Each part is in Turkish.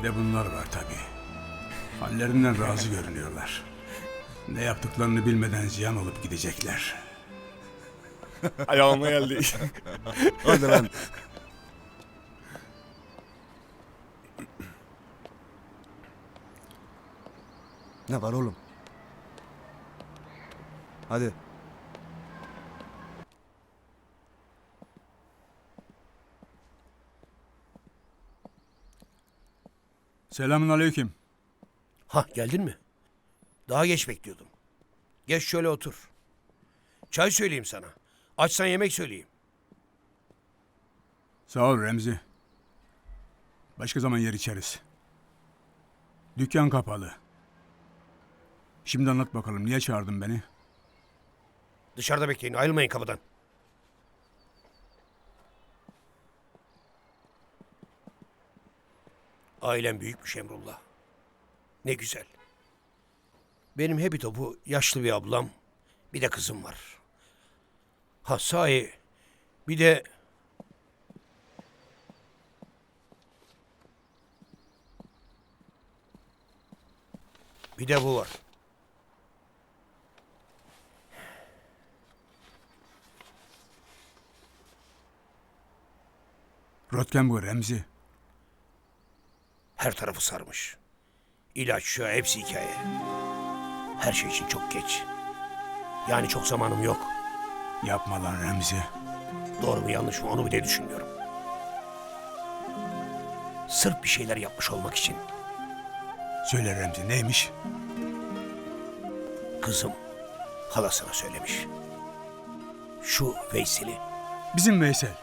Bir de bunlar var tabii. Hallerinden razı görünüyorlar. Ne yaptıklarını bilmeden ziyan olup gidecekler. Ayağıma geldi. Hadi lan. ne var oğlum? Hadi. Selamun aleyküm. Ha geldin mi? Daha geç bekliyordum. Geç şöyle otur. Çay söyleyeyim sana. Açsan yemek söyleyeyim. Sağ ol Remzi. Başka zaman yer içeriz. Dükkan kapalı. Şimdi anlat bakalım niye çağırdın beni? Dışarıda bekleyin ayrılmayın kapıdan. Ailem büyükmüş Emrullah. Ne güzel. Benim hepi topu yaşlı bir ablam, bir de kızım var. Ha sahi, bir de... Bir de bu var. Röntgen bu Remzi. Her tarafı sarmış. İlaç şu hepsi hikaye. Her şey için çok geç. Yani çok zamanım yok. Yapma lan Remzi. Doğru mu yanlış mı onu bile düşünmüyorum. Sırf bir şeyler yapmış olmak için Söyle Remzi neymiş? kızım halasına söylemiş. Şu Veysel'i Bizim Veysel.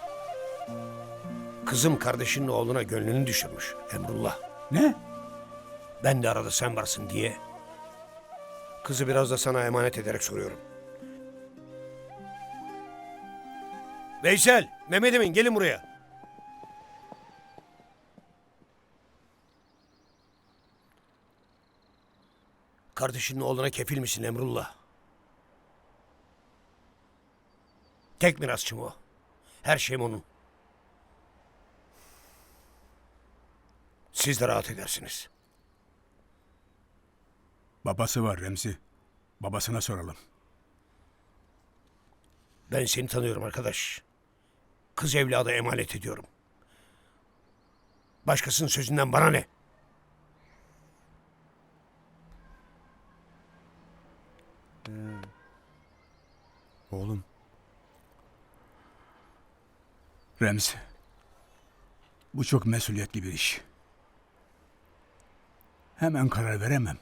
Kızım kardeşinin oğluna gönlünü düşürmüş Emrullah. Ne? Ben de arada sen varsın diye. Kızı biraz da sana emanet ederek soruyorum. Veysel, Mehmet Emin gelin buraya. Kardeşinin oğluna kefil misin Emrullah? Tek mirasçım o. Her şeyim onun. Siz de rahat edersiniz. Babası var Remzi. Babasına soralım. Ben seni tanıyorum arkadaş. Kız evladı emanet ediyorum. Başkasının sözünden bana ne? Oğlum. Remzi. Bu çok mesuliyetli bir iş. Hemen karar veremem.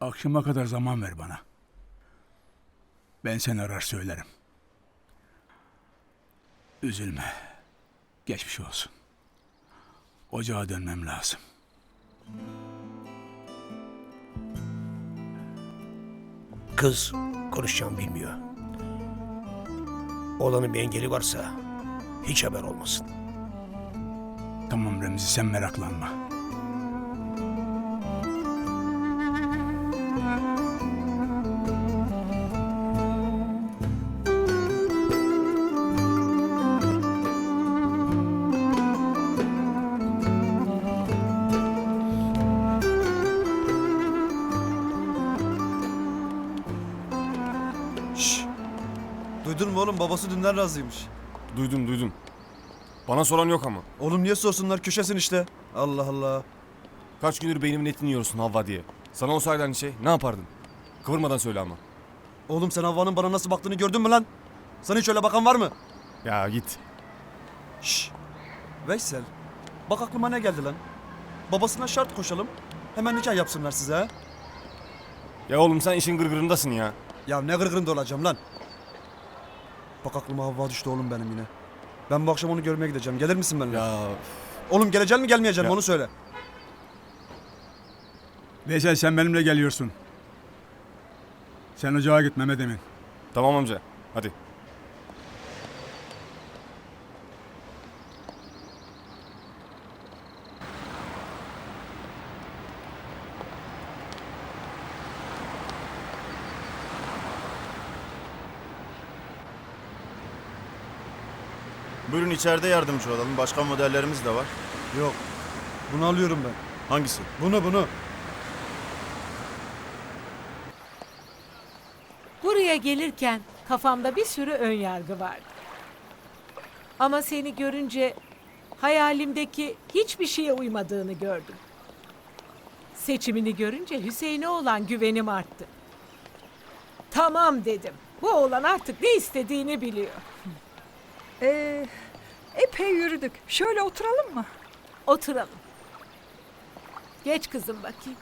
Akşama kadar zaman ver bana. Ben seni arar söylerim. Üzülme. Geçmiş olsun. Ocağa dönmem lazım. Kız konuşacağım bilmiyor. Oğlanın bir engeli varsa hiç haber olmasın. Tamam Remzi sen meraklanma. Şşş. Duydun mu oğlum babası dünden razıymış. duydum duydum. Bana soran yok ama. Oğlum niye sorsunlar köşesin işte. Allah Allah. Kaç gündür beynimin etini yiyorsun Havva diye. Sana olsaydı aynı şey ne yapardın? Kıvırmadan söyle ama. Oğlum sen Havva'nın bana nasıl baktığını gördün mü lan? Sana hiç öyle bakan var mı? Ya git. Şşş. Veysel. Bak aklıma ne geldi lan? Babasına şart koşalım. Hemen nikah yapsınlar size ha. Ya oğlum sen işin gırgırındasın ya. Ya ne gırgırında olacağım lan? Bak aklıma Havva düştü oğlum benim yine. Ben bu akşam onu görmeye gideceğim. Gelir misin benimle? Ya Oğlum gelecek mi gelmeyecek mi Ya- onu söyle. Veysel sen benimle geliyorsun. Sen ocağa git Mehmet Emin. tamam amca. Hadi. Buyurun içeride yardımcı olalım. Başka modellerimiz de var. Yok. Bunu alıyorum ben. Hangisi? Bunu bunu. Buraya gelirken kafamda bir sürü ön yargı vardı. Ama seni görünce hayalimdeki hiçbir şeye uymadığını gördüm. Seçimini görünce Hüseyin'e olan güvenim arttı. Tamam dedim. Bu oğlan artık ne istediğini biliyor. Ee, epey yürüdük. Şöyle oturalım mı? Oturalım. Geç kızım bakayım.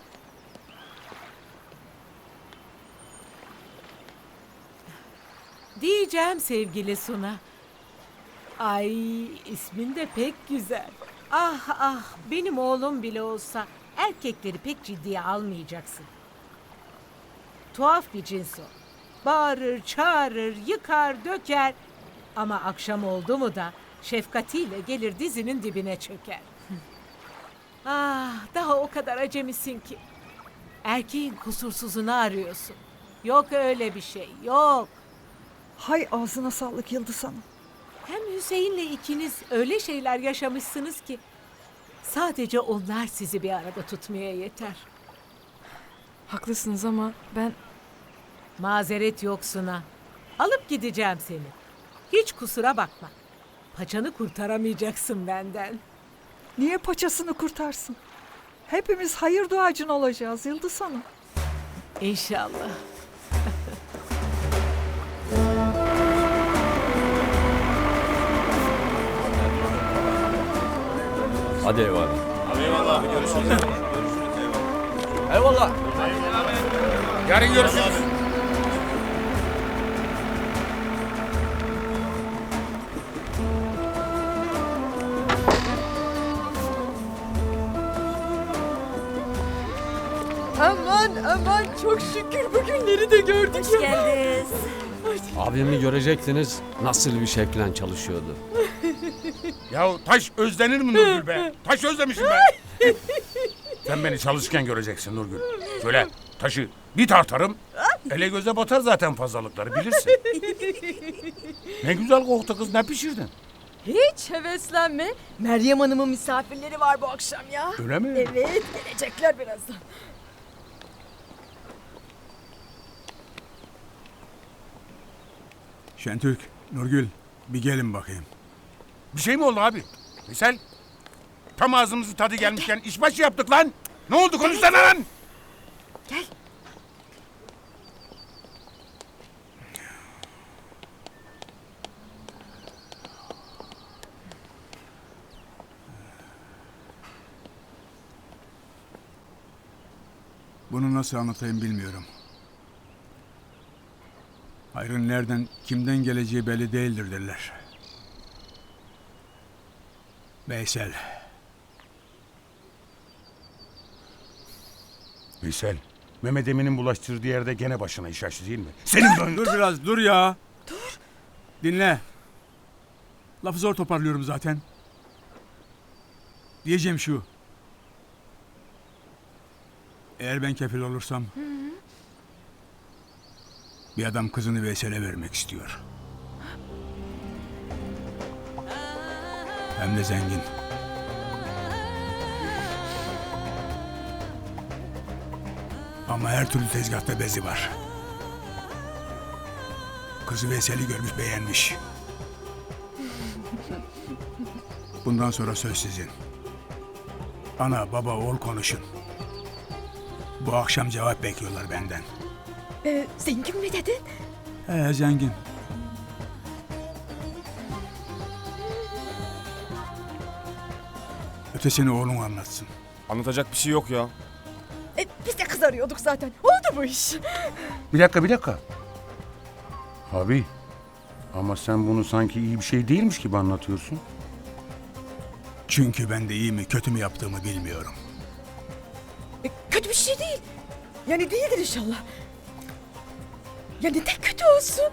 Diyeceğim sevgili Suna. Ay ismin de pek güzel. Ah ah benim oğlum bile olsa erkekleri pek ciddiye almayacaksın. Tuhaf bir cins o. Bağırır, çağırır, yıkar, döker. Ama akşam oldu mu da şefkatiyle gelir dizinin dibine çöker. Ah, daha o kadar acemisin ki. Erkeğin kusursuzunu arıyorsun. Yok öyle bir şey, yok. Hay ağzına sağlık Yıldız Hanım. Hem Hüseyin'le ikiniz öyle şeyler yaşamışsınız ki sadece onlar sizi bir arada tutmaya yeter. Haklısınız ama ben Mazeret yoksuna. Alıp gideceğim seni. Hiç kusura bakma. Paçanı kurtaramayacaksın benden. Niye paçasını kurtarsın? Hepimiz hayır duacın olacağız Yıldız Hanım. İnşallah. Hadi eyvallah. Eyvallah. Yarın görüşürüz. Aman aman çok şükür bugünleri de gördük. Hoş geldiniz. Abimi görecektiniz nasıl bir şeklen çalışıyordu. Ya taş özlenir mi Nurgül be? Taş özlemişim ben. Sen beni çalışırken göreceksin Nurgül. Şöyle taşı bir tartarım. Ele göze batar zaten fazlalıkları bilirsin. ne güzel koktu kız ne pişirdin? Hiç heveslenme. Meryem Hanım'ın misafirleri var bu akşam ya. Öyle mi? Evet gelecekler birazdan. Şentürk, Nurgül bir gelin bakayım. Bir şey mi oldu abi? Misal tam ağzımızın tadı gelmişken işbaşı yaptık lan. Ne oldu konuşsana lan. Gel. Bunu nasıl anlatayım bilmiyorum. Hayrın nereden, kimden geleceği belli değildir derler. Veysel. Veysel. Mehmet Emin'in bulaştırdığı yerde gene başına iş açtı değil mi? Senin Dur biraz dur ya. Dur. Dinle. Lafı zor toparlıyorum zaten. Diyeceğim şu. Eğer ben kefil olursam... Bir adam kızını Veysel'e vermek istiyor. Hem de zengin. Ama her türlü tezgahta bezi var. Kızı Veysel'i görmüş beğenmiş. Bundan sonra söz sizin. Ana, baba, oğul konuşun. Bu akşam cevap bekliyorlar benden. Ee, zengin mi dedin? He zengin. Ötesini oğlun anlatsın. Anlatacak bir şey yok ya. E, biz de kız arıyorduk zaten. Oldu bu iş. Bir dakika bir dakika. Abi ama sen bunu sanki iyi bir şey değilmiş gibi anlatıyorsun. Çünkü ben de iyi mi kötü mü yaptığımı bilmiyorum. E, kötü bir şey değil. Yani değildir inşallah. Ya neden kötü olsun?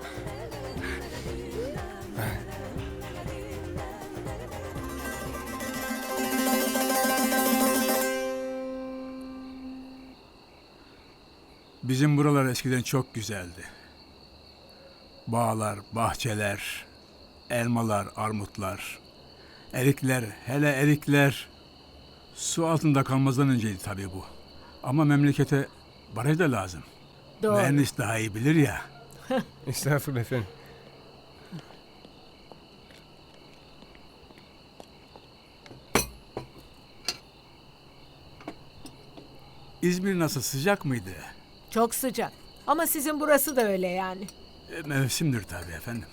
Bizim buralar eskiden çok güzeldi. Bağlar, bahçeler, elmalar, armutlar, erikler, hele erikler su altında kalmazdan önceydi tabii bu. Ama memlekete baraj da lazım. Doğru. Mühendis daha iyi bilir ya. Estağfurullah efendim. İzmir nasıl sıcak mıydı? Çok sıcak. Ama sizin burası da öyle yani. E, mevsimdir tabii efendim.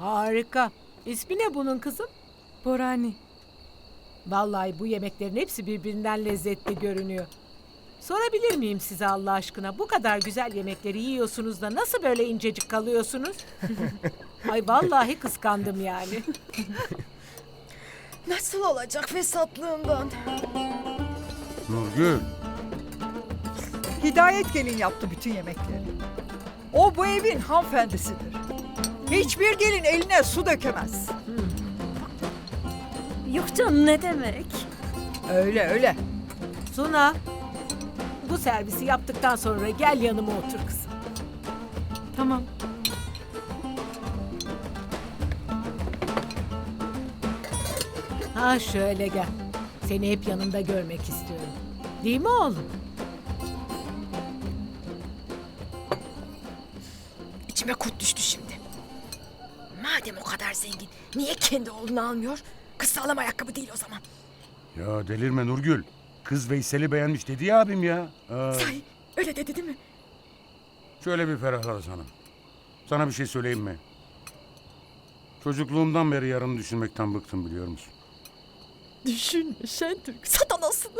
Harika. İsmi ne bunun kızım? Borani. Vallahi bu yemeklerin hepsi birbirinden lezzetli görünüyor. Sorabilir miyim size Allah aşkına? Bu kadar güzel yemekleri yiyorsunuz da nasıl böyle incecik kalıyorsunuz? Ay vallahi kıskandım yani. Nasıl olacak fesatlığından? Nurgül. Hidayet gelin yaptı bütün yemekleri. O bu evin hanımefendisidir. Hiçbir gelin eline su dökemez. Yok canım ne demek? Öyle öyle. Suna, bu servisi yaptıktan sonra gel yanıma otur kızım. Tamam. Ha şöyle gel. Seni hep yanımda görmek istiyorum. Değil mi oğlum? İçime kurt düştü zengin, niye kendi oğlunu almıyor? Kız sağlam ayakkabı değil o zaman. Ya delirme Nurgül. Kız Veysel'i beğenmiş dedi ya abim ya. Aa, Sahi öyle dedi değil mi? şöyle bir ferahla sana. Sana bir şey söyleyeyim mi? Çocukluğumdan beri yarını düşünmekten bıktım biliyor musun? Düşünme Şentürk, sat anasını.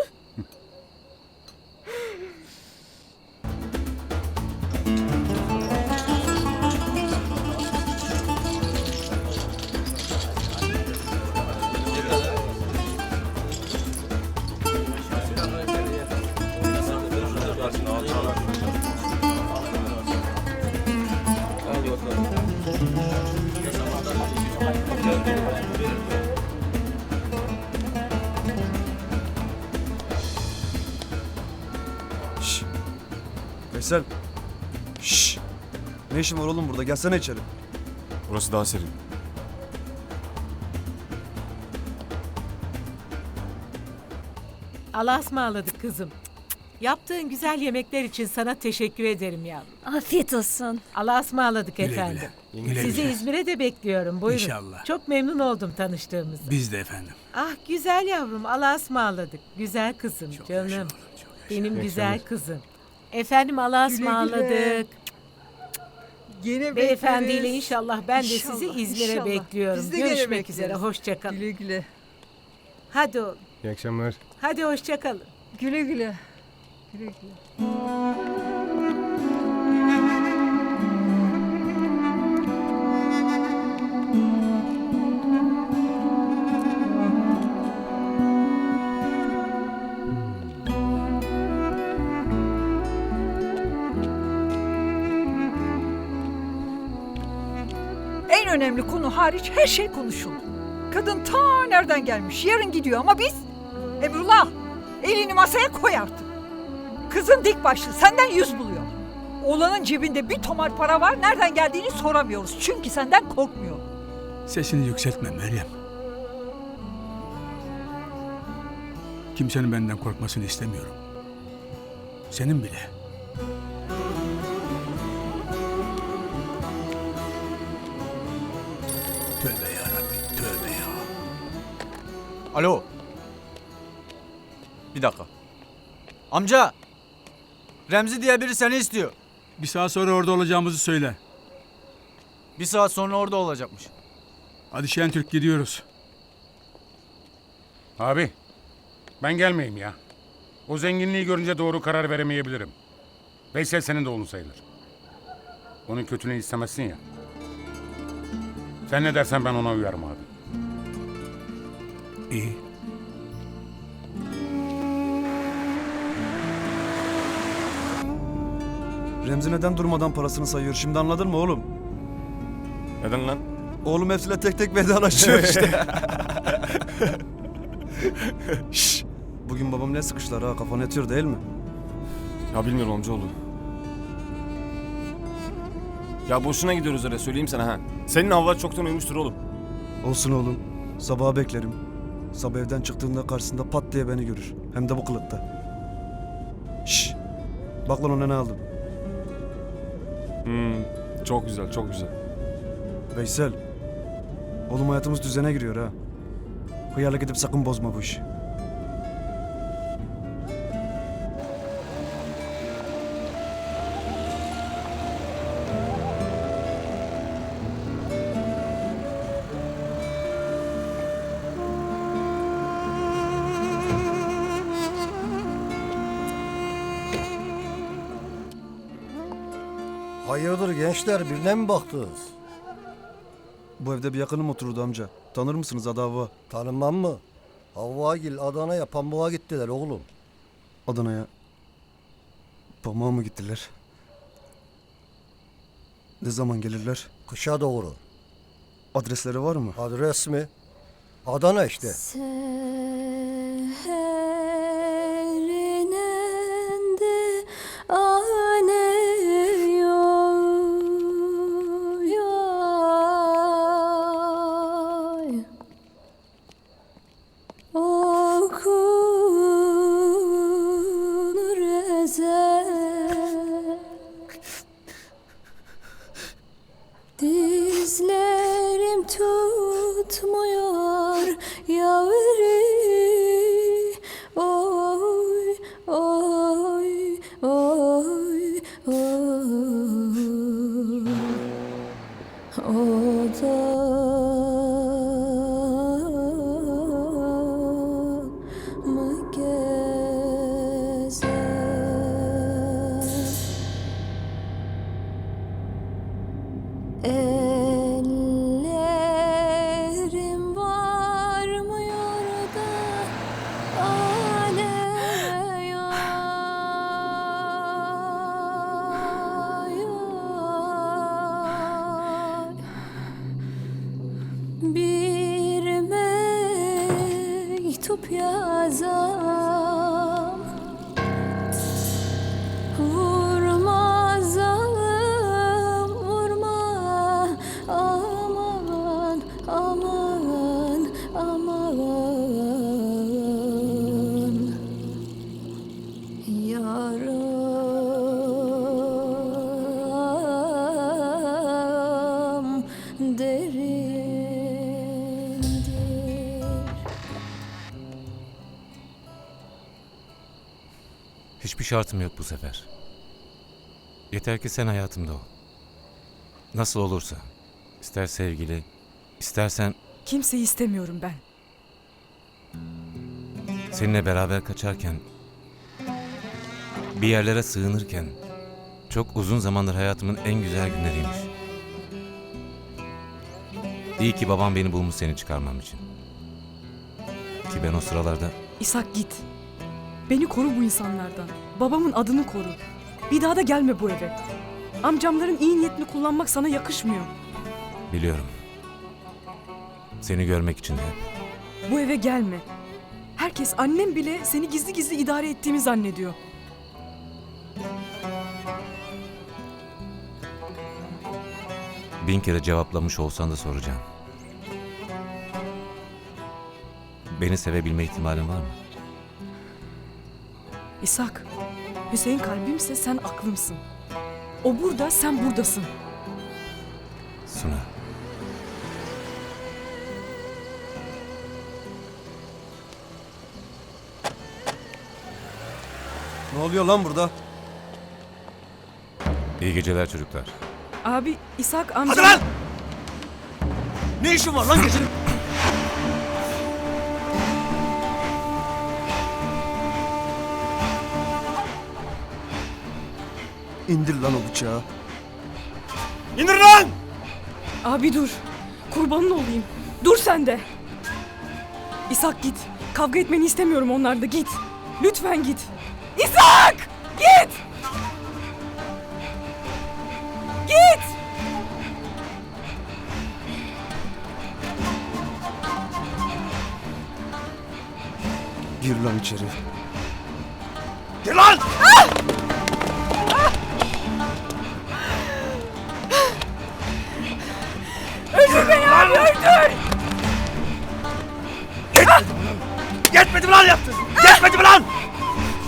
Şşş. Veysel. Şşş. Ne işin var oğlum burada? Gelsene içeri. Burası daha serin. Allah'a ısmarladık kızım. Yaptığın güzel yemekler için sana teşekkür ederim yavrum. Afiyet olsun. Allah'a ısmarladık Güle efendim. güle. Güle Sizi güle. İzmir'e de bekliyorum. Buyurun. İnşallah. Çok memnun oldum tanıştığımıza. Biz de efendim. Ah güzel yavrum. Allah'a ısmarladık. Güzel kızım Çok yaşa canım. oğlum, çok yaşa. Benim güzel kızım. Efendim Allah'a Güle ısmarladık. güle. Yine Beyefendiyle bekleriz. inşallah ben de İnşallah, sizi İzmir'e inşallah. bekliyorum. Biz de gene Görüşmek bekleriz. üzere. Hoşçakalın. Güle güle. Hadi oğlum. İyi akşamlar. Hadi hoşçakalın. Güle güle. En önemli konu hariç her şey konuşuldu. Kadın ta nereden gelmiş? Yarın gidiyor ama biz... Emrullah elini masaya koy artık. Kızın dik başlı senden yüz buluyor. Oğlanın cebinde bir tomar para var nereden geldiğini soramıyoruz. Çünkü senden korkmuyor. Sesini yükseltme Meryem. Kimsenin benden korkmasını istemiyorum. Senin bile. Tövbe ya Rabbi, tövbe ya. Alo. Bir dakika. Amca. Remzi diye biri seni istiyor. Bir saat sonra orada olacağımızı söyle. Bir saat sonra orada olacakmış. Hadi Şentürk gidiyoruz. Abi ben gelmeyeyim ya. O zenginliği görünce doğru karar veremeyebilirim. Veysel senin de oğlun sayılır. Onun kötülüğünü istemezsin ya. Sen ne dersen ben ona uyarım abi. İyi. Remzi neden durmadan parasını sayıyor? Şimdi anladın mı oğlum? Neden lan? Oğlum hepsiyle tek tek vedalaşıyor işte. Şşş. Bugün babam ne sıkışlar ha kafana yatıyor değil mi? Ya bilmiyorum amcaoğlu. Ya boşuna gidiyoruz oraya söyleyeyim sana ha. Senin hava çoktan uyumuştur oğlum. Olsun oğlum. Sabaha beklerim. Sabah evden çıktığında karşısında pat diye beni görür. Hem de bu kılıkta. Şşş. Bak lan ona ne aldım. Hmm, çok güzel çok güzel. Veysel. Oğlum hayatımız düzene giriyor ha. Hıyarlık edip sakın bozma bu işi. Hayırdır gençler birine mi baktınız? Bu evde bir yakınım otururdu amca. Tanır mısınız adı Havva? Tanımam mı? Havvagil Adana'ya pamuğa gittiler oğlum. Adana'ya. Pamuğa mı gittiler? Ne zaman gelirler? Kışa doğru. Adresleri var mı? Adres mi? Adana işte. Şartım yok bu sefer. Yeter ki sen hayatımda ol. Nasıl olursa. İster sevgili, istersen Kimseyi istemiyorum ben. seninle beraber kaçarken, bir yerlere sığınırken, çok uzun zamandır hayatımın en güzel günleriymiş. İyi ki babam beni bulmuş seni çıkarmam için. Ki ben o sıralarda İshak git. Beni koru bu insanlardan. Babamın adını koru. Bir daha da gelme bu eve. Amcamların iyi niyetini kullanmak sana yakışmıyor. biliyorum. Seni görmek için de hep. Bu eve gelme. Herkes annem bile seni gizli gizli idare ettiğimi zannediyor. Bin kere cevaplamış olsan da soracağım. Beni sevebilme ihtimalin var mı? İshak, Hüseyin kalbimse sen aklımsın. O burada, sen buradasın. Suna. Ne oluyor lan burada? İyi geceler çocuklar. Abi, İshak amca... Hadi lan! Ne işin var lan gecenin? İndir lan o bıçağı. İndir lan! Abi dur. Kurbanın olayım. Dur sen de. İshak git. Kavga etmeni istemiyorum onlarda git. Lütfen git. İshak! Git! Git! Gir lan içeri. Gir lan! Öldür abi öldür. Yetmedi mi lan yaptın? Yetmedi mi lan?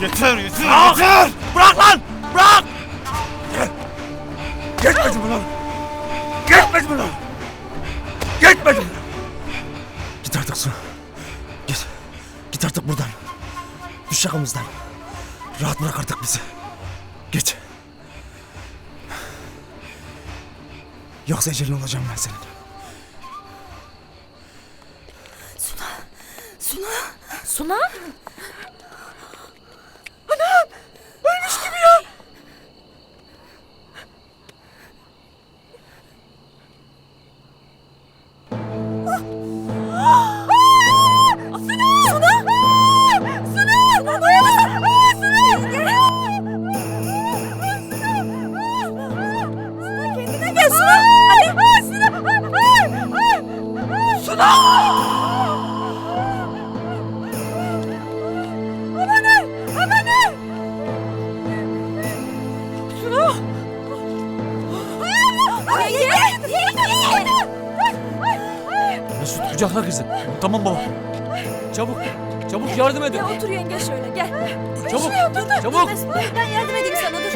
Yeter yeter yeter! Bırak lan! Bırak! Yetmedi mi lan? Yetmedi mi lan? Yetmedi mi? Git artık Suna. Git. Git artık buradan. Düş yakamızdan. Rahat bırak artık bizi. Git. Yoksa ecelin olacağım ben senin. Suna. Suna? Kucakla kızı. Tamam baba. Çabuk. Çabuk yardım edin. Gel otur yenge şöyle gel. Çabuk, Şuraya otur, dur. çabuk. Ben yardım edeyim sana dur.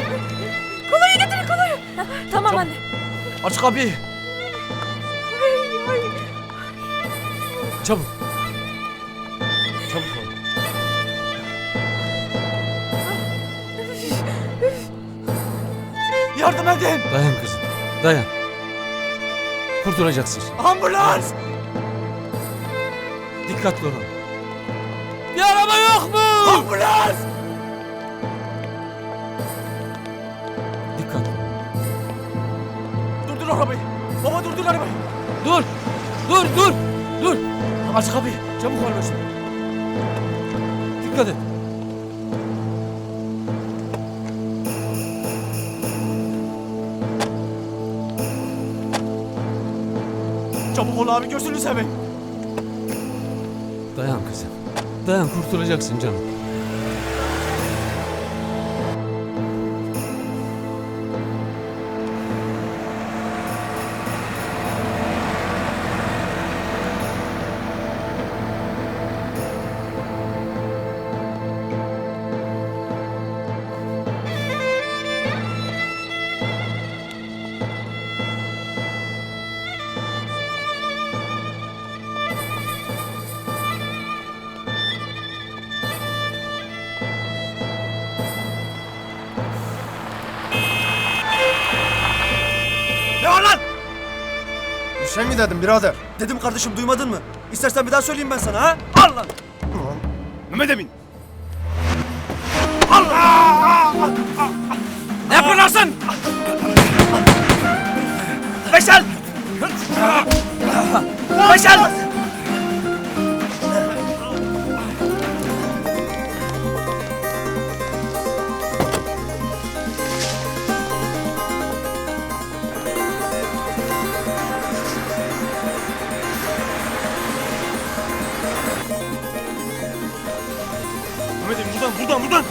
Koloyu getir koloyu. Ha, Tamam anne. Aç kapıyı. Ay, ay. Çabuk. Çabuk ol. Yardım edin. Dayan kızım. Dayan. Kurtulacaksın. Ambulans. Dikkatli olun. Bir araba yok mu? Ambulans. Dikkatli. Durdur arabayı. Baba durdur arabayı. Dur. Dur dur. Dur. Aç kapıyı. Çabuk ol Mesut. Dikkat et. Çabuk ol abi gözünü seveyim. Dayan kızım. Dayan kurtulacaksın canım. Şey mi dedim birader? Dedim kardeşim duymadın mı? İstersen bir daha söyleyeyim ben sana ha? Al lan! Mehmet Emin! Allah! Ne yapıyorsun? Beşer! Beşer! Emin buradan,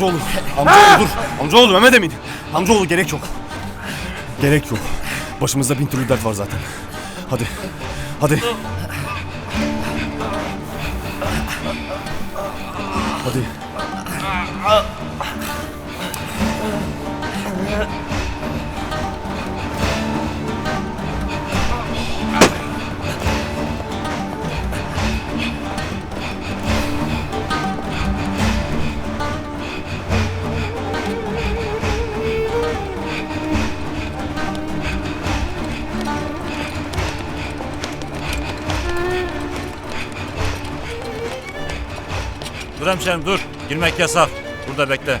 Amcaoğlu, amcaoğlu dur. Amcaoğlu Mehmet Emin. Amcaoğlu gerek yok. Gerek yok. Başımızda bin türlü dert var zaten. Hadi, hadi. Hadi. Dur hemşerim dur. Girmek yasak. Burada bekle.